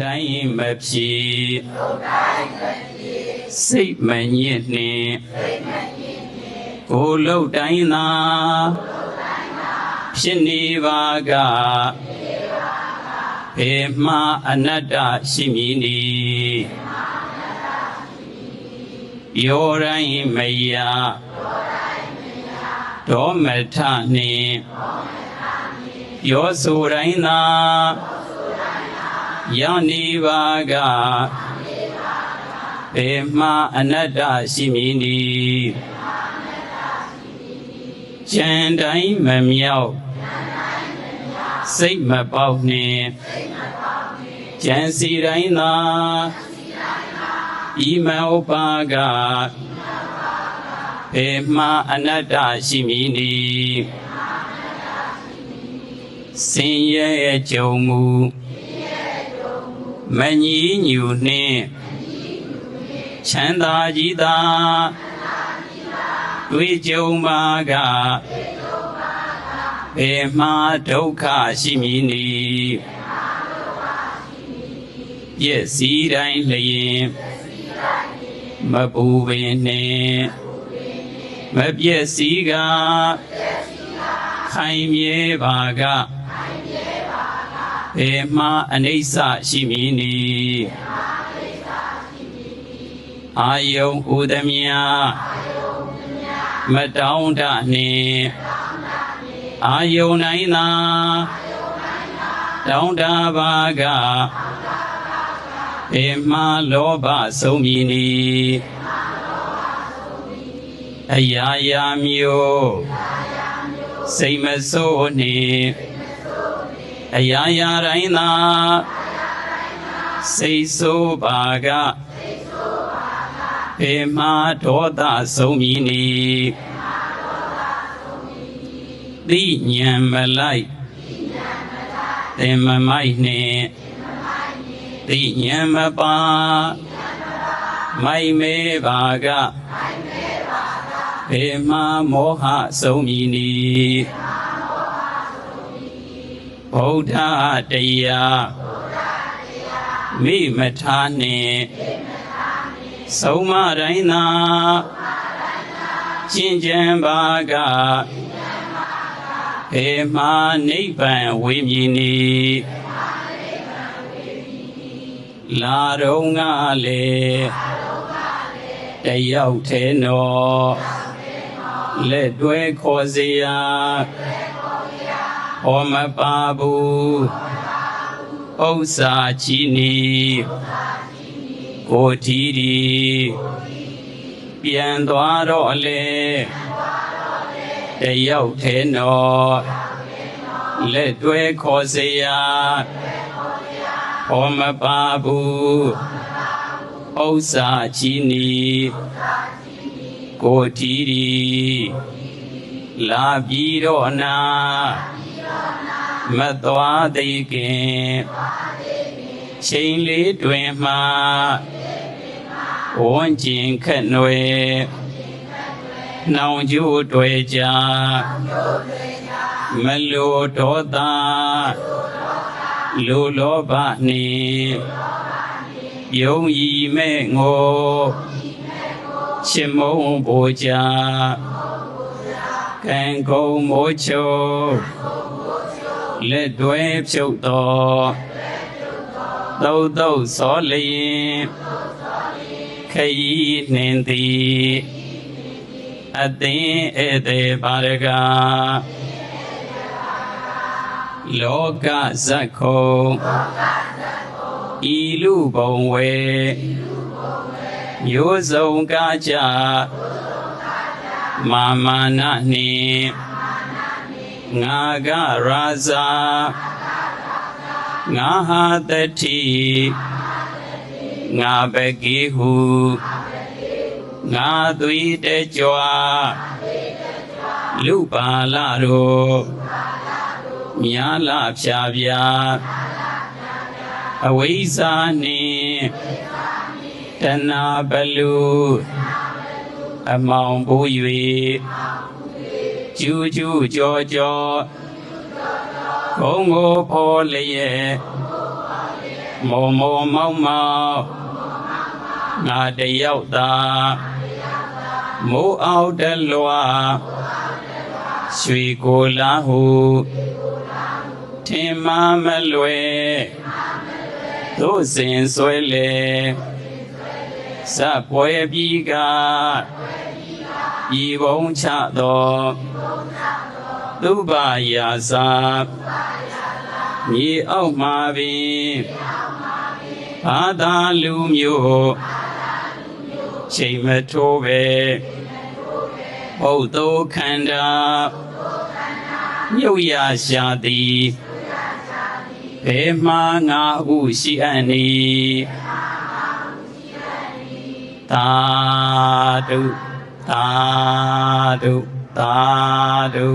တိုင်းမဖြစ်စိတ်မညစ်နှင့်ကိုယ်လုံးတိုင်းသာဖြစ်နေပါကဘေမှအနတ္တရှိမည်နီယောတိုင်းမယဒေါမထနှင့်ယောဆိုတိုင်းသာ ယနေပါကဘေမှအနတ္တရှိမည်နီကျန်တိုင်းမမြောက်စိတ်မပေါက်နှင့်ကျန်စီတိုင်းသာဤမဥပါကဘေမှအနတ္တရှိမည်နီစင်ရဲ့ကြုံမူ မညီညူနှင့်ချမ်းသာကြီးသာတွေ့ကြုံပါကဘေမှဒုက္ခရှိမည်နီပြည့်စည်တိုင်းလျင်မပူပင်နှင့်မပြည့်စည်ကခိုင်မြဲပါကဘေ မှအနိစ္စရှိမည်နီအာယုံဥဒမြမတောင်းတနှင့်အာယုံနိုင်သာတောင်းတပါကဘေမှလောဘဆုံးမည်နီအရာရာမျိုးစိတ်မဆိုးနှင့် အရာရာတိုင်းသာစိတ်ဆိုးပါကဘေမှဒေါသဆုံးမည်နီသိဉာဏ်မလိုက်သင်မမိုက်နှင့်သိဉာဏ်မပါမိုက်မဲပါကဘေမှမောဟဆုံးမည်နီ ဗုဒ္ဓတရားမိမထားနှင့်ဆုံးမတိုင်းသာကျင့်ကြံပါကဘေမှနိဗ္ဗာန်ဝိမြည်နီလာတော့ငါလေတယောက်သေးနော်လက်တွဲခေါ်စီရာ ဟောမပါဘူးဥစ္စာကြီးနီကိုတီဒီပြန်သွားတော့လေတယောက်သေးနော်လက်တွဲခေါ်စီရာဟောမပါဘူးဥစ္စာကြီးနီကိုတီဒီလာပြီးတော့နာ မသွားသေးခင်ချိန်လေးတွင်မှဝန်းကျင်ခက်နွယ်နှောင်ကျိုးတွေကြမလိုဒေါသလူလောဘနှင့်ယုံကြည်မဲ့ငိုချစ်မုန်းပူကြ ကံကုန်မိုးချိုလက်တွဲဖြုတ်တော်သုတ်သုတ်စောလျင်ခยีနှင်သည်အသင်ဧတေပါရကလောကဇတ်ခုံဤလူဘုံဝေမျိုးစုံကားကြ မာမာနနှင့်ငါကရာဇာငါဟာတတိငါဘကိဟုငါသွေတကြွလူပါလာတို့မြာလာဖြာဖြာအဝိဇ္ဇာနှင့်တဏဘလူ အမောင်ပူ၍ကျူးကျူးကြောကြောဘုံကိုဖော်လျက်မောမောမောက်မောက်ငါတယောက်သာမိုးအောင်တလွာရွှေကိုလာဟုထင်မမလွယ်တို့စဉ်ဆွဲလေစပွဲပြီးက ဤဘုံချသောသူပါရာစာမြေအောက်မှာပင်ဘာသာလူမျိုးချိန်မထိုးပဲဘုဒ္ဓခန္ဓာမြုပ်ရရှာသည်ဘယ်မှာငါဟုရှိအပ်နီသာဓု သာဓုသာဓု